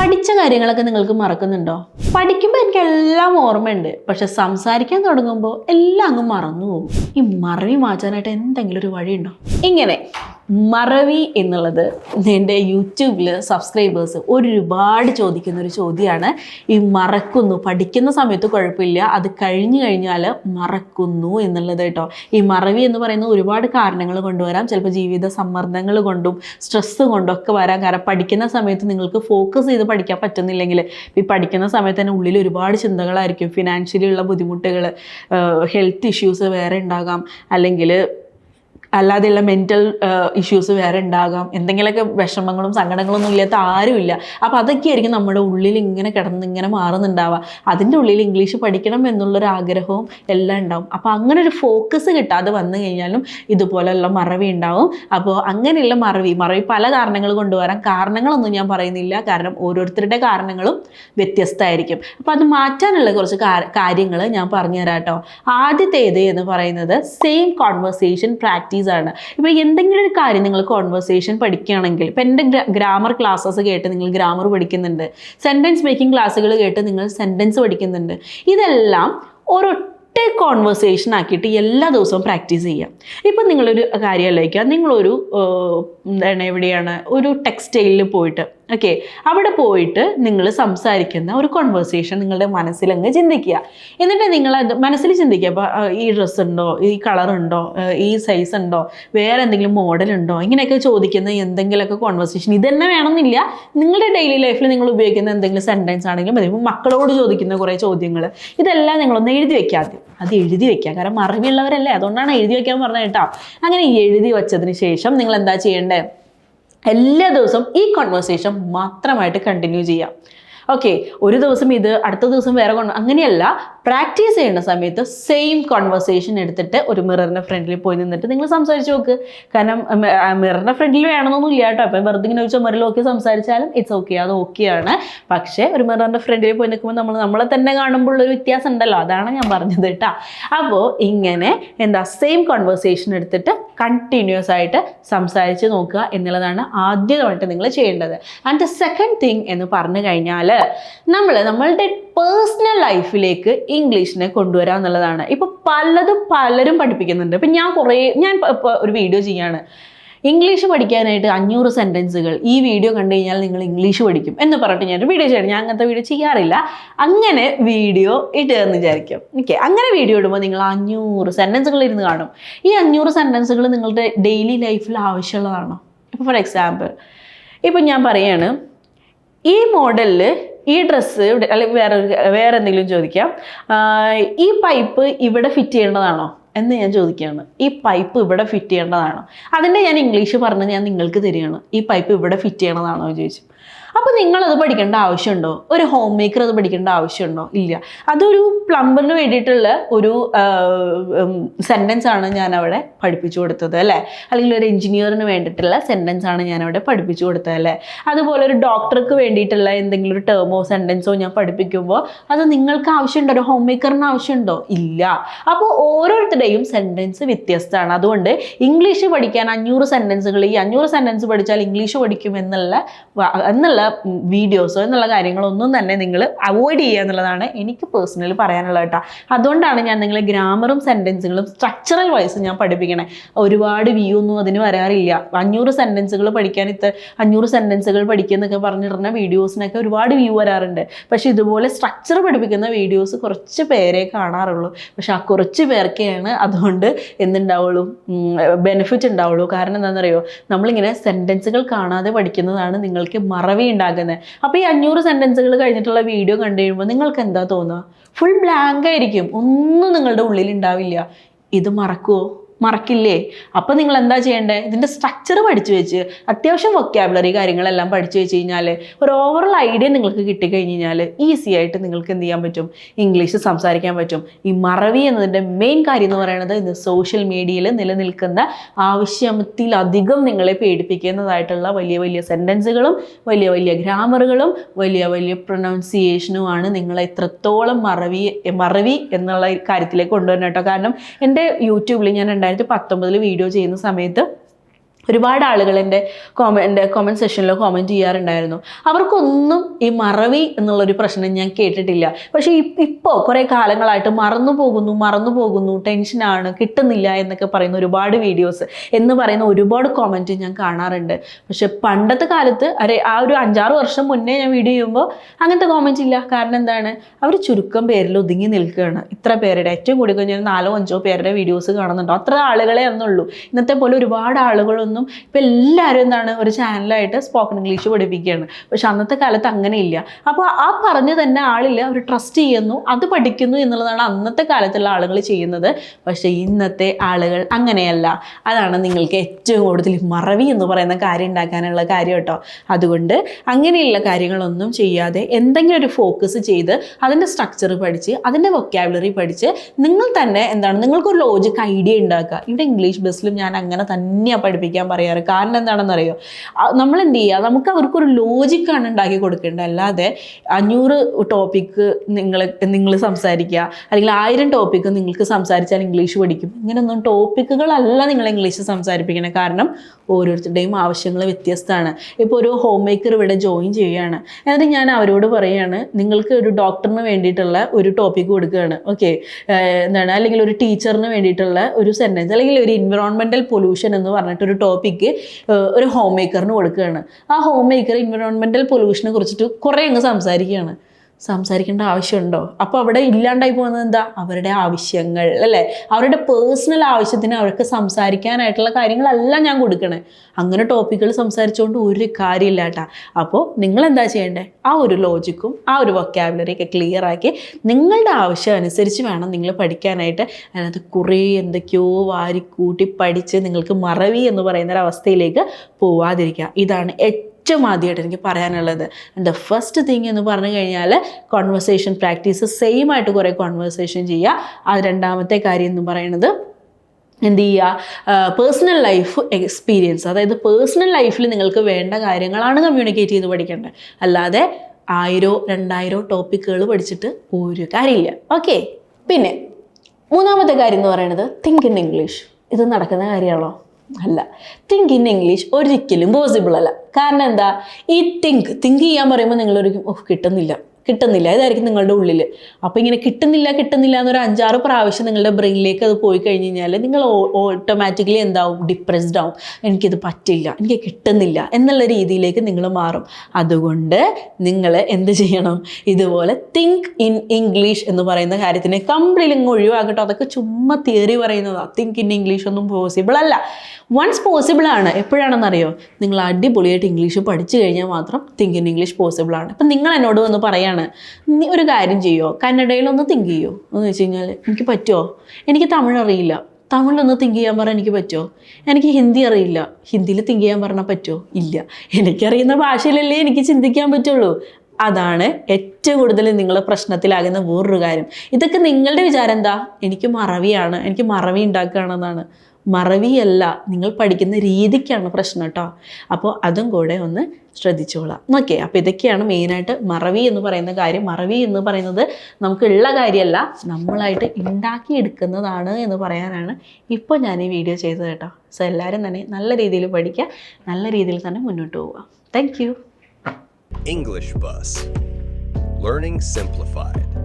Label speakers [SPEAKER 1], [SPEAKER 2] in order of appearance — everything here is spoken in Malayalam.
[SPEAKER 1] പഠിച്ച കാര്യങ്ങളൊക്കെ നിങ്ങൾക്ക് മറക്കുന്നുണ്ടോ? പഠിക്കുമ്പോൾ എനിക്ക് എല്ലാം ഓർമ്മയുണ്ട്. പക്ഷെ സംസാരിക്കാൻ തുടങ്ങുമ്പോൾ എല്ലാം അങ്ങ് മറന്നു പോകും. ഈ മറവി മാറ്റാനായിട്ട് എന്തെങ്കിലും ഒരു വഴിയുണ്ടോ? ഇങ്ങനെ. മറവി എന്നുള്ളത് എന്റെ യൂട്യൂബിൽ സബ്സ്ക്രൈബേഴ്സ് ഒരുപാട് ചോദിക്കുന്ന ഒരു ചോദ്യമാണ്. ഈ മറക്കുന്നു പഠിക്കുന്ന സമയത്ത് കുഴപ്പമില്ല അത് കഴിഞ്ഞു കഴിഞ്ഞാൽ മറക്കുന്നു എന്നുള്ളത് കേട്ടോ. ഈ മറവി എന്ന് പറയുന്ന ഒരുപാട് കാരണങ്ങൾ കൊണ്ടുവരാം. ചിലപ്പോൾ ജീവിത സമ്മർദ്ദങ്ങൾ കൊണ്ടും സ്ട്രെസ്സ് കൊണ്ടും ഒക്കെ വരാം. കാരണം പഠിക്കുന്ന സമയത്ത് നിങ്ങൾക്ക് ഫോക്കസ് ചെയ്ത് പഠിക്കാൻ പറ്റുന്നില്ലെങ്കിൽ ഈ പഠിക്കുന്ന സമയത്ത് തന്നെ ഉള്ളിൽ ഒരുപാട് ചിന്തകളായിരിക്കും. ഫിനാൻഷ്യലി ഉള്ള ബുദ്ധിമുട്ടുകൾ ഹെൽത്ത് ഇഷ്യൂസ് വേറെ ഉണ്ടാകാം. അല്ലെങ്കിൽ അല്ലാതെയുള്ള മെന്റൽ ഇഷ്യൂസ് വേറെ ഉണ്ടാകാം. എന്തെങ്കിലുമൊക്കെ വിഷമങ്ങളും സങ്കടങ്ങളൊന്നും ഇല്ലാത്ത ആരുമില്ല. അപ്പോൾ അതൊക്കെയായിരിക്കും നമ്മുടെ ഉള്ളിൽ ഇങ്ങനെ കിടന്ന് ഇങ്ങനെ മാറുന്നുണ്ടാവുക. അതിന്റെ ഉള്ളിൽ ഇംഗ്ലീഷ് പഠിക്കണം എന്നുള്ളൊരു ആഗ്രഹവും എല്ലാം ഉണ്ടാവും. അപ്പോൾ അങ്ങനെ ഒരു ഫോക്കസ് കിട്ടാതെ വന്നു കഴിഞ്ഞാലും ഇതുപോലെയുള്ള മറവി ഉണ്ടാവും. അപ്പോൾ അങ്ങനെയുള്ള മറവി മറവി പല കാരണങ്ങൾ കൊണ്ടുവരാം. കാരണങ്ങളൊന്നും ഞാൻ പറയുന്നില്ല. കാരണം ഓരോരുത്തരുടെ കാരണങ്ങളും വ്യത്യസ്തമായിരിക്കും. അപ്പോൾ അത് മാറ്റാനുള്ള കുറച്ച് കാര്യങ്ങൾ ഞാൻ പറഞ്ഞുതരാം കേട്ടോ. ആദ്യത്തേത് എന്ന് പറയുന്നത് സെയിം കോൺവെർസേഷൻ പ്രാക്ടീസ് ആണ് ഇപ്പോൾ എന്തെങ്കിലും ഒരു കാര്യം നിങ്ങൾ കോൺവെർസേഷൻ പഠിക്കുകയാണെങ്കിൽ ഇപ്പം എന്റെ ഗ്രാമർ ക്ലാസ്സസ് കേട്ട് നിങ്ങൾ ഗ്രാമർ പഠിക്കുന്നുണ്ട്. സെന്റൻസ് മേക്കിംഗ് ക്ലാസ്സുകൾ കേട്ട് നിങ്ങൾ സെന്റൻസ് പഠിക്കുന്നുണ്ട്. ഇതെല്ലാം ഒരൊറ്റ കോൺവെർസേഷൻ ആക്കിയിട്ട് എല്ലാ ദിവസവും പ്രാക്ടീസ് ചെയ്യാം ഇപ്പം നിങ്ങളൊരു കാര്യം ആലോചിക്കുക നിങ്ങളൊരു എന്താണ് എവിടെയാണ്? ഒരു ടെക്സ്റ്റൈലിൽ പോയിട്ട്. ഓക്കെ അവിടെ പോയിട്ട് നിങ്ങൾ സംസാരിക്കുന്ന ഒരു കോൺവെർസേഷൻ നിങ്ങളുടെ മനസ്സിലങ്ങ് ചിന്തിക്കുക. എന്നിട്ട് നിങ്ങൾ അത് മനസ്സിൽ ചിന്തിക്കുക. അപ്പോൾ ഈ ഡ്രസ്സ് ഉണ്ടോ? ഈ കളർ ഉണ്ടോ? ഈ സൈസ് ഉണ്ടോ? വേറെ എന്തെങ്കിലും മോഡൽ ഉണ്ടോ? ഇങ്ങനെയൊക്കെ ചോദിക്കുന്ന എന്തെങ്കിലുമൊക്കെ കോൺവെർസേഷൻ ഇത് തന്നെ വേണമെന്നില്ല. നിങ്ങളുടെ ഡെയിലി ലൈഫിൽ നിങ്ങൾ ഉപയോഗിക്കുന്ന എന്തെങ്കിലും സെന്റൻസ് ആണെങ്കിലും മതി. മക്കളോട് ചോദിക്കുന്ന കുറേ ചോദ്യങ്ങൾ ഇതെല്ലാം നിങ്ങളൊന്ന് എഴുതി വെക്കുക ആദ്യം. അത് എഴുതി വെക്കുക. കാരണം മറവിയുള്ളവരല്ലേ അതുകൊണ്ടാണ് എഴുതി വെക്കാൻ പറഞ്ഞത് കേട്ടോ. അങ്ങനെ എഴുതി വെച്ചതിന് ശേഷം നിങ്ങൾ എന്താ ചെയ്യേണ്ടത് എല്ലാ ദിവസവും ഈ കോൺവെർസേഷൻ മാത്രമായിട്ട് കണ്ടിന്യൂ ചെയ്യാം. ഓക്കെ ഒരു ദിവസം ഇത് അടുത്ത ദിവസം വേറെ കൊണ്ട് അങ്ങനെയല്ല പ്രാക്ടീസ് ചെയ്യുന്ന സമയത്ത് സെയിം കോൺവെർസേഷൻ എടുത്തിട്ട് ഒരു മിററിന്റെ ഫ്രണ്ടിൽ പോയി നിന്നിട്ട് നിങ്ങൾ സംസാരിച്ച് നോക്ക്. കാരണം മിററിന്റെ ഫ്രണ്ടിൽ വേണമെന്നൊന്നും ഇല്ല കേട്ടോ. അപ്പം വെറുതെ ഇങ്ങനെ ചോദിച്ചാൽ മിററിൽ നോക്കി സംസാരിച്ചാലും ഇറ്റ്സ് ഓക്കെ അത് ഓക്കെയാണ് പക്ഷേ ഒരു മിററിന്റെ ഫ്രണ്ടിൽ പോയി നിൽക്കുമ്പോൾ നമ്മൾ നമ്മളെ തന്നെ കാണുമ്പോൾ ഒരു വ്യത്യാസം ഉണ്ടല്ലോ. അതാണ് ഞാൻ പറഞ്ഞത് കേട്ടോ. അപ്പോൾ ഇങ്ങനെ എന്താ സെയിം കോൺവെർസേഷൻ എടുത്തിട്ട് കണ്ടിന്യൂസ് ആയിട്ട് സംസാരിച്ച് നോക്കുക എന്നുള്ളതാണ് ആദ്യമായിട്ട് നിങ്ങൾ ചെയ്യേണ്ടത്. ആൻഡ് ദ സെക്കൻഡ് തിങ് എന്ന് പറഞ്ഞു കഴിഞ്ഞാൽ നമ്മൾ നമ്മളുടെ പേഴ്സണൽ ലൈഫിലേക്ക് ഇംഗ്ലീഷിനെ കൊണ്ടുവരാം എന്നുള്ളതാണ്. ഇപ്പോൾ പലതും പലരും പഠിപ്പിക്കുന്നുണ്ട്. ഇപ്പം ഞാൻ കുറേ ഞാൻ ഒരു വീഡിയോ ചെയ്യാണ്. ഇംഗ്ലീഷ് പഠിക്കാനായിട്ട് അഞ്ഞൂറ് സെന്റൻസുകൾ ഈ വീഡിയോ കണ്ടു കഴിഞ്ഞാൽ നിങ്ങൾ ഇംഗ്ലീഷ് പഠിക്കും എന്ന് പറഞ്ഞിട്ട് ഞാനൊരു വീഡിയോ ചെയ്യണം. ഞാൻ അങ്ങനത്തെ വീഡിയോ ചെയ്യാറില്ല. അങ്ങനെ വീഡിയോ ഇടുക എന്ന് വിചാരിക്കും. ഓക്കെ അങ്ങനെ വീഡിയോ ഇടുമ്പോൾ നിങ്ങൾ അഞ്ഞൂറ് സെന്റൻസുകൾ ഇരുന്ന് കാണും. ഈ അഞ്ഞൂറ് സെന്റൻസുകൾ നിങ്ങളുടെ ഡെയിലി ലൈഫിൽ ആവശ്യമുള്ളതാണോ? ഇപ്പോൾ ഫോർ എക്സാമ്പിൾ ഇപ്പം ഞാൻ പറയാണ് ഈ മോഡലിൽ ഈ ഡ്രസ്സ് ഇവിടെ അല്ലെങ്കിൽ വേറെ വേറെ എന്തെങ്കിലും ചോദിക്കാം. ഈ പൈപ്പ് ഇവിടെ ഫിറ്റ് ചെയ്യേണ്ടതാണോ എന്ന് ഞാൻ ചോദിക്കുകയാണ്. ഈ പൈപ്പ് ഇവിടെ ഫിറ്റ് ചെയ്യേണ്ടതാണോ? അതിന്റെ ഞാൻ ഇംഗ്ലീഷ് പറഞ്ഞ് ഞാൻ നിങ്ങൾക്ക് തരികയാണ്. ഈ പൈപ്പ് ഇവിടെ ഫിറ്റ് ചെയ്യണതാണോ ചോദിച്ചു. അപ്പോൾ നിങ്ങളത് പഠിക്കേണ്ട ആവശ്യമുണ്ടോ? ഒരു ഹോം മേക്കർ അത് പഠിക്കേണ്ട ആവശ്യമുണ്ടോ? ഇല്ല. അതൊരു പ്ലംബറിന് വേണ്ടിയിട്ടുള്ള ഒരു സെന്റൻസ് ആണ് ഞാൻ അവിടെ പഠിപ്പിച്ചു കൊടുത്തത് അല്ലേ? അല്ലെങ്കിൽ ഒരു എഞ്ചിനീയറിന് വേണ്ടിയിട്ടുള്ള സെന്റൻസ് ആണ് ഞാൻ അവിടെ പഠിപ്പിച്ചു കൊടുത്തത് അല്ലേ? അതുപോലെ ഒരു ഡോക്ടർക്ക് വേണ്ടിയിട്ടുള്ള എന്തെങ്കിലും ഒരു ടേമോ സെന്റൻസോ ഞാൻ പഠിപ്പിക്കുമ്പോൾ അത് നിങ്ങൾക്ക് ആവശ്യമുണ്ടോ? ഒരു ഹോം മേക്കറിന് ആവശ്യമുണ്ടോ? ഇല്ല. അപ്പോൾ ഓരോരുത്തരുടെയും സെന്റൻസ് വ്യത്യസ്തമാണ്. അതുകൊണ്ട് ഇംഗ്ലീഷ് പഠിക്കാൻ അഞ്ഞൂറ് സെന്റൻസുകൾ ഈ അഞ്ഞൂറ് സെന്റൻസ് പഠിച്ചാൽ ഇംഗ്ലീഷ് പഠിക്കും എന്നുള്ള വ- എന്നുള്ള വീഡിയോസോ എന്നുള്ള കാര്യങ്ങളൊന്നും തന്നെ നിങ്ങൾ അവോയ്ഡ് ചെയ്യുക എന്നുള്ളതാണ് എനിക്ക് പേഴ്സണലി പറയാനുള്ളത് കേട്ടോ. അതുകൊണ്ടാണ് ഞാൻ നിങ്ങളെ ഗ്രാമറും സെന്റൻസുകളും സ്ട്രക്ചറൽ വൈസ് ഞാൻ പഠിപ്പിക്കണേ. ഒരുപാട് വ്യൂ ഒന്നും അതിന് വരാറില്ല. അഞ്ഞൂറ് സെന്റൻസുകൾ പഠിക്കാൻ ഇത്ര അഞ്ഞൂറ് സെന്റൻസുകൾ പഠിക്കുക എന്നൊക്കെ പറഞ്ഞിടുന്ന വീഡിയോസിനൊക്കെ ഒരുപാട് വ്യൂ വരാറുണ്ട്. പക്ഷേ ഇതുപോലെ സ്ട്രക്ചർ പഠിപ്പിക്കുന്ന വീഡിയോസ് കുറച്ച് പേരെ കാണാറുള്ളൂ. പക്ഷെ ആ കുറച്ച് പേർക്കെയാണ് അതുകൊണ്ട് എന്തുണ്ടാവുള്ളൂ? ബെനിഫിറ്റ് ഉണ്ടാവുള്ളൂ. കാരണം എന്താണെന്നറിയോ? നമ്മളിങ്ങനെ സെന്റൻസുകൾ കാണാതെ പഠിക്കുന്നതാണ് നിങ്ങൾക്ക് മറവി ഉണ്ടാക്കുന്നത്. അപ്പോൾ ഈ അഞ്ഞൂറ് സെന്റൻസുകൾ കഴിഞ്ഞിട്ടുള്ള വീഡിയോ കണ്ടു കഴിയുമ്പോൾ നിങ്ങൾക്ക് എന്താ തോന്നുക? ഫുൾ ബ്ലാങ്ക് ആയിരിക്കും. ഒന്നും നിങ്ങളുടെ ഉള്ളിൽ ഉണ്ടാവില്ല. ഇത് മറക്കുമോ മറക്കില്ലേ? അപ്പോൾ നിങ്ങൾ എന്താ ചെയ്യേണ്ടത് ഇതിന്റെ സ്ട്രക്ചർ പഠിച്ചു വെച്ച് അത്യാവശ്യം വൊക്കാബുലറി കാര്യങ്ങളെല്ലാം പഠിച്ചു വെച്ച് കഴിഞ്ഞാൽ ഒരു ഓവറോൾ ഐഡിയ നിങ്ങൾക്ക് കിട്ടിക്കഴിഞ്ഞ് കഴിഞ്ഞാൽ ഈസി ആയിട്ട് നിങ്ങൾക്ക് എന്ത് ചെയ്യാൻ പറ്റും? ഇംഗ്ലീഷ് സംസാരിക്കാൻ പറ്റും. ഈ മറവി എന്നതിന്റെ മെയിൻ കാര്യം എന്ന് പറയുന്നത് ഇന്ന് സോഷ്യൽ മീഡിയയിൽ നിലനിൽക്കുന്ന ആവശ്യത്തിലധികം നിങ്ങളെ പേടിപ്പിക്കുന്നതായിട്ടുള്ള വലിയ വലിയ സെന്റൻസുകളും വലിയ വലിയ ഗ്രാമറുകളും വലിയ വലിയ പ്രൊനൗൺസിയേഷനുമാണ് നിങ്ങളെ എത്രത്തോളം മറവി മറവി എന്നുള്ള കാര്യത്തിലേക്ക് കൊണ്ടുവരണം കേട്ടോ. കാരണം എന്റെ യൂട്യൂബിൽ ഞാൻ രണ്ടായിരത്തി പത്തൊമ്പതിൽ വീഡിയോ ചെയ്യുന്ന സമയത്ത് ഒരുപാട് ആളുകൾ എന്റെ കോമന്റെ കോമന്റ് സെഷനിൽ കോമന്റ് ചെയ്യാറുണ്ടായിരുന്നു. അവർക്കൊന്നും ഈ മറവി എന്നുള്ളൊരു പ്രശ്നം ഞാൻ കേട്ടിട്ടില്ല. പക്ഷേ ഇപ്പോൾ കുറേ കാലങ്ങളായിട്ട് മറന്നു പോകുന്നു മറന്നു പോകുന്നു ടെൻഷനാണ് കിട്ടുന്നില്ല എന്നൊക്കെ പറയുന്ന ഒരുപാട് വീഡിയോസ് എന്ന് പറയുന്ന ഒരുപാട് കോമന്റ് ഞാൻ കാണാറുണ്ട്. പക്ഷെ പണ്ടത്തെ കാലത്ത് അരെ ആ ഒരു അഞ്ചാറ് വർഷം മുന്നേ ഞാൻ വീഡിയോ ചെയ്യുമ്പോൾ അങ്ങനത്തെ കോമന്റ് ഇല്ല. കാരണം എന്താണ്? അവർ ചുരുക്കം പേരിൽ ഒതുങ്ങി നിൽക്കുകയാണ്. ഇത്ര പേരുടെ ഏറ്റവും കൂടി കഴിഞ്ഞാൽ നാലോ അഞ്ചോ പേരുടെ വീഡിയോസ് കാണുന്നുണ്ടോ. അത്ര ആളുകളെ എന്നുള്ളൂ ഇന്നത്തെ പോലെ ഒരുപാട് ആളുകളൊന്നും ഇപ്പം എല്ലാവരും എന്താണ് ഒരു ചാനലായിട്ട് സ്പോക്കൺ ഇംഗ്ലീഷ് പഠിപ്പിക്കുകയാണ്. പക്ഷെ അന്നത്തെ കാലത്ത് അങ്ങനെയില്ല. അപ്പോൾ ആ പറഞ്ഞു തന്നെ ആളില്ല അവർ ട്രസ്റ്റ് ചെയ്യുന്നു അത് പഠിക്കുന്നു എന്നുള്ളതാണ് അന്നത്തെ കാലത്തുള്ള ആളുകൾ ചെയ്യുന്നത്. പക്ഷേ ഇന്നത്തെ ആളുകൾ അങ്ങനെയല്ല. അതാണ് നിങ്ങൾക്ക് ഏറ്റവും കൂടുതൽ മറവി എന്ന് പറയുന്ന കാര്യം ഉണ്ടാക്കാനുള്ള കാര്യം കേട്ടോ. അതുകൊണ്ട് അങ്ങനെയുള്ള കാര്യങ്ങളൊന്നും ചെയ്യാതെ എന്തെങ്കിലും ഒരു ഫോക്കസ് ചെയ്ത് അതിന്റെ സ്ട്രക്ചർ പഠിച്ച് അതിന്റെ വൊക്കാബുലറി പഠിച്ച് നിങ്ങൾ തന്നെ എന്താണ് നിങ്ങൾക്കൊരു ലോജിക് ഐഡിയ ഉണ്ടാക്കുക. ഇവിടെ ഇംഗ്ലീഷ് ബസ്സിലും ഞാൻ അങ്ങനെ തന്നെയാണ് പഠിപ്പിക്കാൻ പറയാറ്. കാരണം എന്താണെന്നറിയോ? നമ്മൾ എന്ത് ചെയ്യുക നമുക്ക് അവർക്കൊരു ലോജിക്കാണ് ഉണ്ടാക്കി കൊടുക്കേണ്ടത്. അല്ലാതെ അഞ്ഞൂറ് ടോപ്പിക്ക് നിങ്ങൾ നിങ്ങൾ സംസാരിക്കുക. അല്ലെങ്കിൽ ആയിരം ടോപ്പിക്ക് നിങ്ങൾക്ക് സംസാരിച്ചാൽ ഇംഗ്ലീഷ് പഠിക്കും. ഇങ്ങനെയൊന്നും ടോപ്പിക്കുകളല്ല നിങ്ങൾ ഇംഗ്ലീഷ് സംസാരിപ്പിക്കണം. കാരണം ഓരോരുത്തരുടെയും ആവശ്യങ്ങൾ വ്യത്യസ്തമാണ്. ഇപ്പോൾ ഒരു ഹോം മേക്കർ ഇവിടെ ജോയിൻ ചെയ്യുകയാണ്. എന്നിട്ട് ഞാൻ അവരോട് പറയുകയാണ് നിങ്ങൾക്ക് ഒരു ഡോക്ടറിന് വേണ്ടിയിട്ടുള്ള ഒരു ടോപ്പിക് കൊടുക്കുകയാണ്. ഓക്കെ എന്താണ്? അല്ലെങ്കിൽ ഒരു ടീച്ചറിന് വേണ്ടിയിട്ടുള്ള ഒരു സെന്റൻസ് അല്ലെങ്കിൽ ഒരു ഇൻവറോൺമെന്റൽ പൊല്യൂഷൻ എന്ന് പറഞ്ഞിട്ടൊരു ടോപ്പിക്ക് ഒരു ഹോം മേക്കറിന് കൊടുക്കുകയാണ്. ആ ഹോം മേക്കർ ഇൻവറോൺമെന്റൽ പൊല്യൂഷനെ കുറിച്ചിട്ട് കുറേ അങ്ങ് സംസാരിക്കുകയാണ്. സംസാരിക്കേണ്ട ആവശ്യമുണ്ടോ? അപ്പോൾ അവിടെ ഇല്ലാണ്ടായി പോകുന്നത് എന്താ? അവരുടെ ആവശ്യങ്ങൾ അല്ലേ? അവരുടെ പേഴ്സണൽ ആവശ്യത്തിന് അവർക്ക് സംസാരിക്കാനായിട്ടുള്ള കാര്യങ്ങളെല്ലാം ഞാൻ കൊടുക്കണേ. അങ്ങനെ ടോപ്പിക്കുകൾ സംസാരിച്ചുകൊണ്ട് ഒരു കാര്യമില്ല കേട്ടാ. അപ്പോൾ നിങ്ങൾ എന്താ ചെയ്യേണ്ടത് ആ ഒരു ലോജിക്കും ആ ഒരു വൊക്കാബുലറിയൊക്കെ ക്ലിയർ ആക്കി നിങ്ങളുടെ ആവശ്യം അനുസരിച്ച് വേണം നിങ്ങൾ പഠിക്കാനായിട്ട്. അതിനകത്ത് കുറേ എന്തൊക്കെയോ വാരിക്കൂട്ടി പഠിച്ച് നിങ്ങൾക്ക് മറവി എന്ന് പറയുന്ന അവസ്ഥയിലേക്ക് പോവാതിരിക്കുക. ഇതാണ് ഏറ്റവും ആദ്യമായിട്ട് എനിക്ക് പറയാനുള്ളത്. ദ ഫസ്റ്റ് തിങ് എന്ന് പറഞ്ഞു കഴിഞ്ഞാൽ കോൺവെർസേഷൻ പ്രാക്ടീസ് സെയിം ആയിട്ട് കുറേ കോൺവെർസേഷൻ ചെയ്യുക. അത് രണ്ടാമത്തെ കാര്യം എന്ന് പറയുന്നത് എന്ത് ചെയ്യുക? പേഴ്സണൽ ലൈഫ് എക്സ്പീരിയൻസ് അതായത് പേഴ്സണൽ ലൈഫിൽ നിങ്ങൾക്ക് വേണ്ട കാര്യങ്ങളാണ് കമ്മ്യൂണിക്കേറ്റ് ചെയ്ത് പഠിക്കേണ്ടത്. അല്ലാതെ ആയിരോ രണ്ടായിരോ ടോപ്പിക്കുകൾ പഠിച്ചിട്ട് ഒരു കാര്യമില്ല. ഓക്കെ പിന്നെ മൂന്നാമത്തെ കാര്യം എന്ന് പറയുന്നത് തിങ്ക് ഇൻ ഇംഗ്ലീഷ് ഇത് നടക്കുന്ന കാര്യമാണോ? അല്ല. തിങ്ക് ഇൻ ഇംഗ്ലീഷ് ഒരിക്കലും പോസിബിൾ അല്ല. കാരണം എന്താ? ഈ തിങ്ക് തിങ്ക് ചെയ്യാൻ പറയുമ്പോൾ നിങ്ങളൊരിക്കും ഓഹ് കിട്ടുന്നില്ല. കിട്ടുന്നില്ല. ഇതായിരിക്കും നിങ്ങളുടെ ഉള്ളിൽ അപ്പോൾ ഇങ്ങനെ കിട്ടുന്നില്ല കിട്ടുന്നില്ല എന്നൊരു അഞ്ചാറ് പ്രാവശ്യം നിങ്ങളുടെ ബ്രെയിനിലേക്ക് അത് പോയി കഴിഞ്ഞ് കഴിഞ്ഞാൽ നിങ്ങൾ ഓട്ടോമാറ്റിക്കലി എന്താവും? ഡിപ്രസ്ഡ് ആവും. എനിക്കിത് പറ്റില്ല എനിക്ക് കിട്ടുന്നില്ല എന്നുള്ള രീതിയിലേക്ക് നിങ്ങൾ മാറും. അതുകൊണ്ട് നിങ്ങൾ എന്ത് ചെയ്യണം? ഇതുപോലെ തിങ്ക് ഇൻ ഇംഗ്ലീഷ് എന്ന് പറയുന്ന കാര്യത്തിനെ കംപ്ലീറ്റ് ഇങ്ങ് ഒഴിവാക്കട്ടോ. അതൊക്കെ ചുമ്മാ തിയറി പറയുന്നതാണ് തിങ്ക് ഇൻ ഇംഗ്ലീഷ് ഒന്നും പോസിബിൾ അല്ല. വൺസ് പോസിബിൾ ആണ്. എപ്പോഴാണെന്നറിയോ? നിങ്ങൾ അടിപൊളിയായിട്ട് ഇംഗ്ലീഷ് പഠിച്ചു കഴിഞ്ഞാൽ മാത്രം തിങ്ക് ഇൻ ഇംഗ്ലീഷ് പോസിബിൾ ആണ്. ഇപ്പം നിങ്ങൾ എന്നോട് വന്ന് പറയാണ് നീ ഒരു കാര്യം ചെയ്യുമോ കന്നഡയിലൊന്ന് തിങ്ക് ചെയ്യുമോ എന്ന് വെച്ച് കഴിഞ്ഞാൽ എനിക്ക് പറ്റുമോ എനിക്ക് തമിഴ് അറിയില്ല. തമിഴിലൊന്ന് തിങ്ക് ചെയ്യാൻ പറഞ്ഞാൽ എനിക്ക് പറ്റുമോ എനിക്ക് ഹിന്ദി അറിയില്ല. ഹിന്ദിയിൽ തിങ്ക് ചെയ്യാൻ പറഞ്ഞാൽ പറ്റുമോ ഇല്ല. എനിക്കറിയുന്ന ഭാഷയിലല്ലേ എനിക്ക് ചിന്തിക്കാൻ പറ്റുള്ളൂ. അതാണ് ഏറ്റവും കൂടുതൽ നിങ്ങൾ പ്രശ്നത്തിലാകുന്ന വേറൊരു കാര്യം. ഇതൊക്കെ നിങ്ങളുടെ വിചാരം എന്താ? എനിക്ക് മറവിയാണ്. എനിക്ക് മറവി ഉണ്ടാക്കുകയാണെന്നാണ്. മറവിയല്ല. നിങ്ങൾ പഠിക്കുന്ന രീതിക്കാണ് പ്രശ്നം കേട്ടോ അപ്പോൾ അതും കൂടെ ഒന്ന് ശ്രദ്ധിച്ചോളാം. ഓക്കെ അപ്പോൾ ഇതൊക്കെയാണ് മെയിനായിട്ട് മറവി എന്ന് പറയുന്ന കാര്യം. മറവി എന്ന് പറയുന്നത് നമുക്കുള്ള കാര്യമല്ല നമ്മളായിട്ട് ഉണ്ടാക്കിയെടുക്കുന്നതാണ് എന്ന് പറയാനാണ് ഇപ്പോൾ ഞാൻ ഈ വീഡിയോ ചെയ്തത് കേട്ടോ സോ എല്ലാവരും തന്നെ നല്ല രീതിയിൽ പഠിക്കുക നല്ല രീതിയിൽ തന്നെ മുന്നോട്ട് പോവുക. Thank you
[SPEAKER 2] English bus learning Simplified.